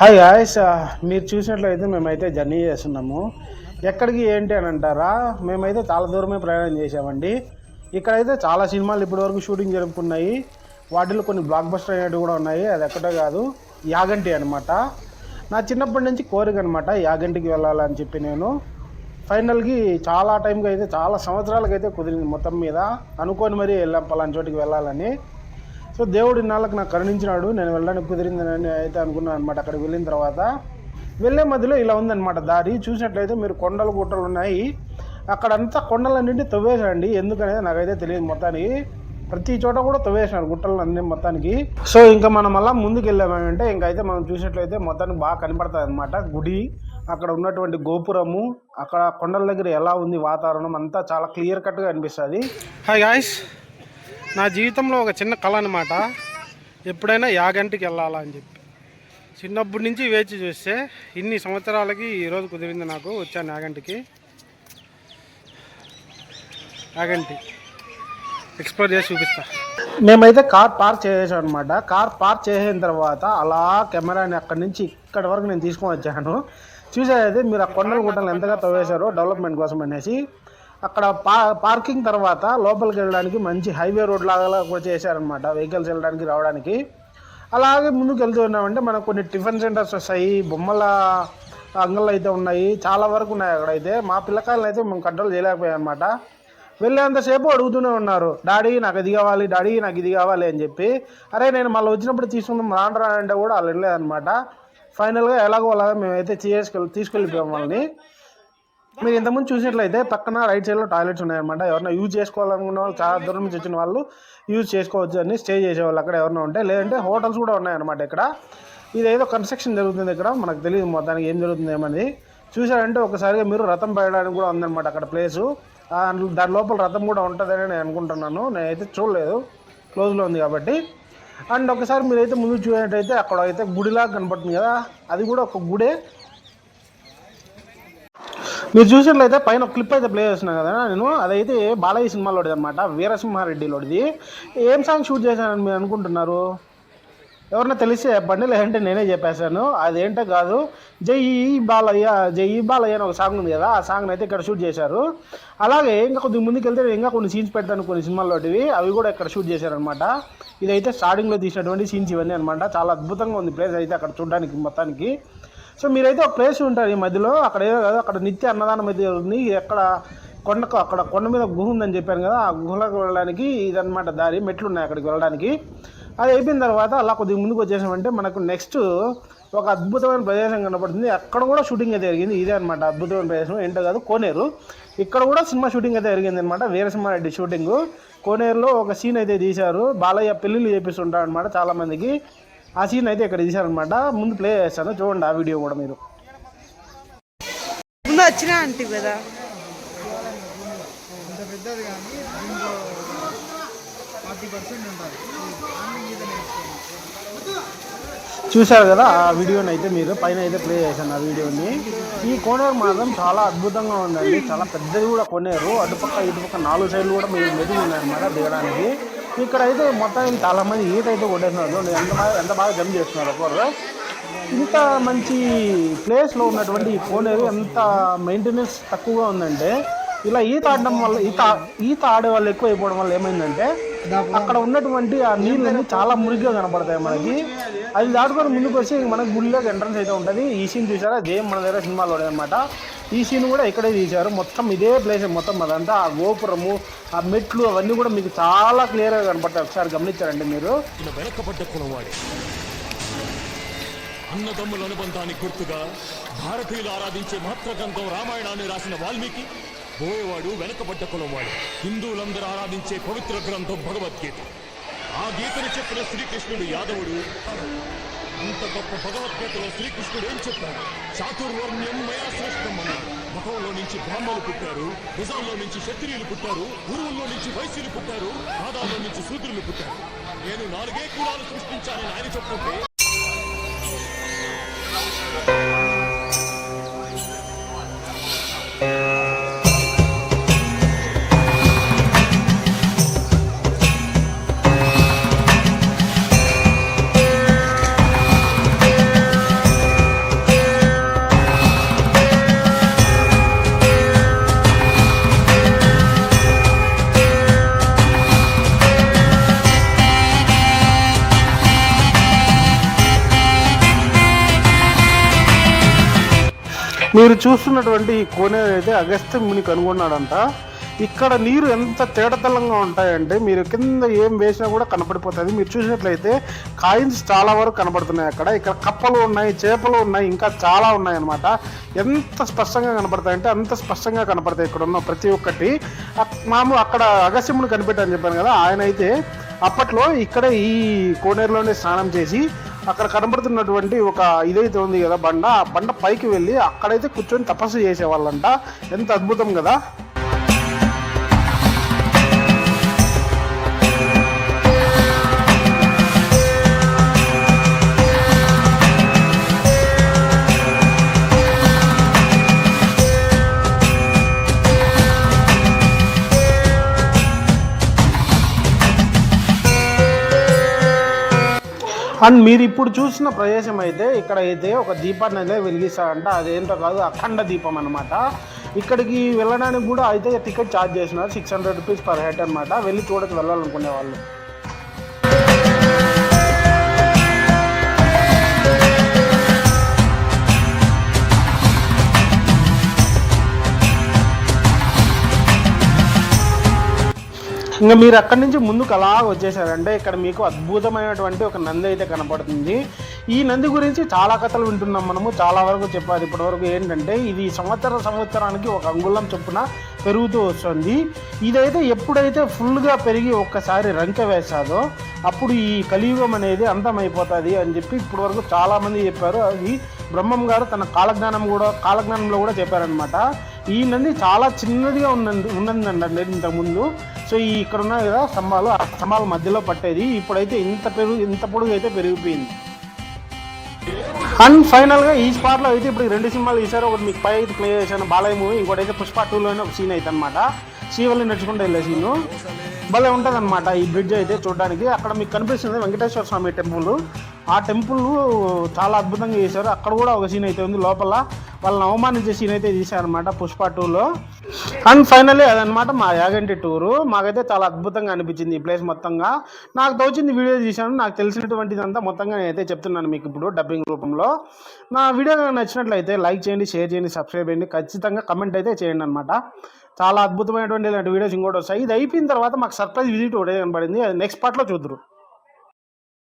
Hi guys మీరు చూసినట్లయితే మేమైతే జర్నీ చేస్తున్నాము. ఎక్కడికి ఏంటి అని అంటారా? మేమైతే చాలా దూరమే ప్రయాణం చేసామండి ఇక్కడైతే చాలా సినిమాలు ఇప్పటివరకు షూటింగ్ జరుపుకున్నాయి. వాటిలో కొన్ని బ్లాక్ బస్టర్ అయినట్టు కూడా ఉన్నాయి. అది ఎక్కడో కాదు యాగంటి అనమాట నా చిన్నప్పటి నుంచి కోరిక అనమాట యాగంటికి వెళ్ళాలని చెప్పి నేను. ఫైనల్కి చాలా టైంకి అయితే చాలా సంవత్సరాలకి అయితే కుదిరింది మొత్తం మీద. అనుకొని మరీ వెళ్ళాం పలానా చోటికి వెళ్ళాలని. సో దేవుడు ఇన్నాళ్ళకి నాకు కరుణించినాడు. నేను వెళ్ళడానికి కుదిరిందని అయితే అనుకున్నాను అనమాట అక్కడికి వెళ్ళిన తర్వాత వెళ్ళే మధ్యలో ఇలా ఉందన్నమాట దారి. చూసినట్లయితే మీరు కొండలు గుట్టలు ఉన్నాయి. అక్కడంతా కొండలన్నింటి తవ్వేశారండి. ఎందుకనేది నాకైతే తెలియదు మొత్తానికి. ప్రతి చోట కూడా తవ్వేసినారు గుట్టలు అన్ని మొత్తానికి. సో ఇంకా మనం అలా ముందుకు వెళ్ళామంటే ఇంకైతే మనం చూసినట్లయితే మొత్తానికి బాగా కనపడుతుంది అనమాట గుడి అక్కడ ఉన్నటువంటి గోపురము అక్కడ కొండల దగ్గర ఎలా ఉంది వాతావరణం అంతా చాలా క్లియర్ కట్గా అనిపిస్తుంది. హాయ్ గాయస్ నా జీవితంలో ఒక చిన్న కళ అనమాట ఎప్పుడైనా యాగంటికి వెళ్ళాలా అని చెప్పి. చిన్నప్పటి నుంచి వేచి చూస్తే ఇన్ని సంవత్సరాలకి ఈరోజు కుదిరింది నాకు వచ్చాను యాగంటికి. యాగంటి. ఎక్స్ప్లోర్ చేసి చూపిస్తా. మేమైతే కార్ పార్క్ చేసాం అనమాట కార్ పార్క్ చేసిన తర్వాత అలా కెమెరాని అక్కడి నుంచి ఇక్కడి వరకు నేను తీసుకొని వచ్చాను. చూసేదైతే మీరు ఆ కొండలు గుట్టలు ఎంతగా తవ్వేశారో డెవలప్మెంట్ కోసం అనేసి అక్కడ పా పార్కింగ్ తర్వాత లోపలికి వెళ్ళడానికి మంచి హైవే రోడ్ లాగా కూడా చేశారనమాట వెహికల్స్ వెళ్ళడానికి రావడానికి. అలాగే ముందుకు వెళ్తూ ఉన్నామంటే మనకు కొన్ని టిఫిన్ సెంటర్స్ వస్తాయి బొమ్మల అంగళ్ళు అయితే ఉన్నాయి చాలా వరకు ఉన్నాయి అక్కడైతే. మా పిల్లకాయలను అయితే మేము కంట్రోల్ చేయలేకపోయాం అనమాట వెళ్ళేంతసేపు అడుగుతూనే ఉన్నారు డాడీ నాకు ఇది కావాలి డాడీ నాకు ఇది కావాలి అని చెప్పి. అరే నేను మళ్ళీ వచ్చినప్పుడు తీసుకుందాం రాండ్రా అంటే కూడా వాళ్ళు వెళ్ళలేదన్నమాట. ఫైనల్గా ఎలాగో అలాగా మేమైతే తీసుకెళ్ళి తీసుకెళ్ళిపోయాం వాళ్ళని. మీరు ఇంతకుముందు చూసినట్లయితే పక్కన రైట్ సైడ్లో టాయిలెట్స్ ఉన్నాయన్నమాట. ఎవరైనా యూజ్ చేసుకోవాలనుకున్న వాళ్ళు చాలా దూరం నుంచి వచ్చిన వాళ్ళు యూజ్ చేసుకోవచ్చు అని స్టే చేసేవాళ్ళు అక్కడ ఎవరైనా ఉంటే. లేదంటే హోటల్స్ కూడా ఉన్నాయన్నమాట ఇక్కడ. ఇదేదో కన్స్ట్రక్షన్ జరుగుతుంది ఇక్కడ. మనకు తెలియదు మొత్తానికి ఏం జరుగుతుంది ఏమని చూసారంటే ఒకసారిగా మీరు రథం పెట్టడానికి కూడా ఉందన్నమాట అక్కడ ప్లేసు దాని లోపల రథం కూడా ఉంటుందని నేను అనుకుంటున్నాను. నేనైతే చూడలేదు. క్లోజ్లో ఉంది కాబట్టి. అండ్ ఒకసారి మీరైతే ముందు చూసినట్టయితే అక్కడ అయితే గుడిలాగా కనపడుతుంది కదా. అది కూడా ఒక గుడే. మీరు చూసినట్లయితే పైన ఒక క్లిప్ అయితే ప్లే చేసిన కదా నేను. అదైతే బాలయ్య సినిమాలోది అనమాట వీరసింహారెడ్డిలోది ఏం సాంగ్ షూట్ చేశానని మీరు అనుకుంటున్నారు? ఎవరన్నా తెలిస్తే చెప్పండి లేదంటే నేనే చెప్పేశాను అదేంటో కాదు. జై బాలయ్య జై బాలయ్య అని ఒక సాంగ్ ఉంది కదా ఆ సాంగ్ అయితే ఇక్కడ షూట్ చేశారు. అలాగే ఇంకా కొద్దిగా ముందుకు వెళ్తే ఇంకా కొన్ని సీన్స్ పెడతాను కొన్ని సినిమాల్లోటివి. అవి కూడా ఇక్కడ షూట్ చేశారనమాట ఇదైతే స్టార్టింగ్లో తీసినటువంటి సీన్స్ ఇవన్నీ అనమాట చాలా అద్భుతంగా ఉంది ప్లేస్ అయితే అక్కడ చూడడానికి మొత్తానికి. సో మీరైతే ఒక ప్లేస్ ఉంటుంది ఈ మధ్యలో అక్కడ ఏదో కాదు అక్కడ నిత్య అన్నదానం అయితే ఉంది. ఎక్కడ కొండకు అక్కడ కొండ మీద గుహ ఉందని చెప్పాను కదా ఆ గుహలోకి వెళ్ళడానికి ఇదన్నమాట దారి మెట్లు ఉన్నాయి అక్కడికి వెళ్ళడానికి. అది అయిపోయిన తర్వాత అలా కొద్దిగా ముందుకు వచ్చేసామంటే మనకు నెక్స్ట్ ఒక అద్భుతమైన ప్రదేశం కనపడుతుంది. అక్కడ కూడా షూటింగ్ అయితే జరిగింది. ఇదే అనమాట అద్భుతమైన ప్రదేశం. ఏంటో కాదు కోనేరు. ఇక్కడ కూడా సినిమా షూటింగ్ అయితే జరిగింది అనమాట వీరసింహారెడ్డి షూటింగ్. కోనేరులో ఒక సీన్ అయితే తీశారు. బాలయ్య పెళ్ళిళ్ళు చేపిస్తుంటారు అనమాట చాలామందికి. ఆ సీన్ అయితే ఇక్కడ తీశారనమాట. ముందు ప్లే చేస్తాను చూడండి ఆ వీడియో కూడా మీరు. ముందు వచ్చినా అంటే కదా. చూశారు కదా ఆ వీడియోని అయితే మీరు. పైన అయితే ప్లే చేశాను ఆ వీడియోని ఈ కోనేరు మాత్రం చాలా అద్భుతంగా ఉందండి. చాలా పెద్దది కూడా కొనేరు. అటుపక్క ఇటుపక్క నాలుగు సైడ్లు కూడా మీరు మెరుగు ఉన్నాయన్నమాట దిగడానికి. ఇక్కడ అయితే మొత్తం చాలా మంది ఈత అయితే కొట్టేస్తున్నారు. ఎంత బాగా ఎంత బాగా జంప్ చేస్తున్నారు ఒకరు ఇంత మంచి ప్లేస్లో ఉన్నటువంటి ఈ కోనేరు ఎంత మెయింటెనెన్స్ తక్కువగా ఉందంటే ఇలా ఈత ఆడడం వల్ల ఈత ఈత ఆడే వాళ్ళు ఎక్కువ అయిపోవడం వల్ల ఏమైందంటే అక్కడ ఉన్నటువంటి ఆ నీళ్ళన్నీ చాలా మురిగ్గా కనపడతాయి మనకి. అది దాటుకొని ముందుకు వచ్చి మనకి గుడిలోకి ఎంట్రన్స్ అయితే ఉంటుంది. ఈ సీన్ చూసారా? జేఎం మన దగ్గర సినిమాలో అనమాట ఈ సీన్ కూడా ఇక్కడే తీశారు. మొత్తం ఇదే ప్లేస్ మొత్తం అదంతా ఆ గోపురము ఆ మెట్లు అవన్నీ కూడా మీకు చాలా క్లియర్గా కనపడతాయి. ఒకసారి గమనించారండి మీరు. ఈయన వెనకబడ్డ కులవాడే. అన్నదమ్ముల అనుబంధానికి గుర్తుగా భారతీయులు ఆరాధించే మహత్రగ్రంథం రామాయణాన్ని రాసిన వాల్మీకి పోయేవాడు వెనకబడ్డ కులవాడు. హిందువులందరూ ఆరాధించే పవిత్ర గ్రంథం భగవద్గీత. ఆ గీతను చెప్పిన శ్రీకృష్ణుడు యాదవుడు. అంత గొప్ప భగవద్గీతలో శ్రీకృష్ణుడు ఏం చెప్పాడు? చాతుర్వర్ణ్యం మయా శ్రేష్టం అన్నాడు. ముఖంలో నుంచి బ్రాహ్మణులు పుట్టారు భుజంలో నుంచి క్షత్రియులు పుట్టారు గురువుల్లో నుంచి వైశ్యులు పుట్టారు ఆదాలో నుంచి శూద్రులు పుట్టారు. నేను నాలుగే కులాలు సృష్టించానని ఆయన చెప్పుకుంటే మీరు చూస్తున్నటువంటి ఈ కోనేరు అయితే అగస్త్య ముని కనుగొన్నాడంట. ఇక్కడ నీరు ఎంత తేడతల్లంగా ఉంటాయంటే మీరు కింద ఏం వేసినా కూడా కనపడిపోతుంది. మీరు చూసినట్లయితే కాయిన్స్ చాలా వరకు కనపడుతున్నాయి అక్కడ. ఇక్కడ కప్పలు ఉన్నాయి చేపలు ఉన్నాయి ఇంకా చాలా ఉన్నాయన్నమాట. ఎంత స్పష్టంగా కనపడతాయంటే అంత స్పష్టంగా కనపడతాయి ఇక్కడ ఉన్న ప్రతి ఒక్కటి. మాము అక్కడ అగస్యముని కనిపెట్టారని చెప్పాను కదా ఆయన అయితే అప్పట్లో ఇక్కడే ఈ కోనేరులోనే స్నానం చేసి అక్కడ కనబడుతున్నటువంటి ఒక ఇదైతే ఉంది కదా బండ. ఆ బండ పైకి వెళ్ళి అక్కడైతే కూర్చొని తపస్సు చేసేవాళ్ళంట. ఎంత అద్భుతం కదా. అండ్ మీరు ఇప్పుడు చూసిన ప్రదేశం అయితే ఇక్కడ అయితే ఒక దీపాన్ని అయితే వెలిగిస్తారంట. అదేంటో కాదు అఖండ దీపం అనమాట ఇక్కడికి వెళ్ళడానికి కూడా అయితే టికెట్ ఛార్జ్ చేసినారు six hundred rupees per head అనమాట వెళ్ళి చూడొచ్చు వెళ్ళాలనుకునే వాళ్ళు. ఇంకా మీరు అక్కడి నుంచి ముందుకు అలా వచ్చేసారంటే ఇక్కడ మీకు అద్భుతమైనటువంటి ఒక నంది అయితే కనపడుతుంది. ఈ నంది గురించి చాలా కథలు వింటున్నాం మనము. చాలా వరకు చెప్పారు ఇప్పటి వరకు ఏంటంటే ఇది సంవత్సర సంవత్సరానికి ఒక అంగుళం చొప్పున పెరుగుతూ వస్తుంది. ఇదైతే ఎప్పుడైతే ఫుల్గా పెరిగి ఒక్కసారి రంకె వేసాదో అప్పుడు ఈ కలియుగం అనేది అంతమైపోతుంది అని చెప్పి ఇప్పటి వరకు చాలామంది చెప్పారు. అది బ్రహ్మం గారు తన కాలజ్ఞానం కూడా కాలజ్ఞానంలో కూడా చెప్పారనమాట ఈ నంది చాలా చిన్నదిగా ఉన్నది ఉన్నదండి ఇంతకుముందు. సో ఈ ఇక్కడ ఉన్నాయి కదా స్తంభాలు ఆ స్తంభాల మధ్యలో పట్టేది. ఇప్పుడైతే ఇంత పెరుగు ఇంత పొడుగు అయితే పెరిగిపోయింది. అండ్ ఫైనల్గా ఈ స్పాట్లో అయితే ఇప్పుడు రెండు సినిమాలు తీశారు. ఒకటి మీకు పై అయితే ప్లే చేశాను బాలయ్య మూవీ. ఇంకోటి అయితే పుష్ప టూలోనే ఒక సీన్ అయితే అనమాట చీవల్ని నడుచుకుంటూ వెళ్ళే సీను భలే ఉంటుంది అనమాట ఈ బ్రిడ్జ్ అయితే చూడడానికి. అక్కడ మీకు కనిపిస్తుంది వెంకటేశ్వర స్వామి టెంపుల్ ఆ టెంపుల్ చాలా అద్భుతంగా చేశారు. అక్కడ కూడా ఒక సీన్ అయితే ఉంది లోపల. వాళ్ళని అవమానించే సీన్ అయితే తీశారనమాట పుష్ప టూలో అండ్ ఫైనల్లీ అదనమాట మా యాగంటి టూరు మాకైతే చాలా అద్భుతంగా అనిపించింది ఈ ప్లేస్ మొత్తంగా. నాకు తోచింది వీడియో తీశాను. నాకు తెలిసినటువంటిదంతా మొత్తంగా నేనైతే చెప్తున్నాను మీకు ఇప్పుడు డబ్బింగ్ రూపంలో. నా వీడియో నచ్చినట్లయితే లైక్ చేయండి షేర్ చేయండి సబ్స్క్రైబ్ చేయండి. ఖచ్చితంగా కమెంట్ అయితే చేయండి అనమాట చాలా అద్భుతమైనటువంటి ఇలాంటి వీడియోస్ ఇంకోటి వస్తాయి. ఇది అయిపోయిన తర్వాత మాకు సర్ప్రైజ్ విజిట్ ఒకటి కనబడింది. అది నెక్స్ట్ పార్ట్లో చూద్దరు.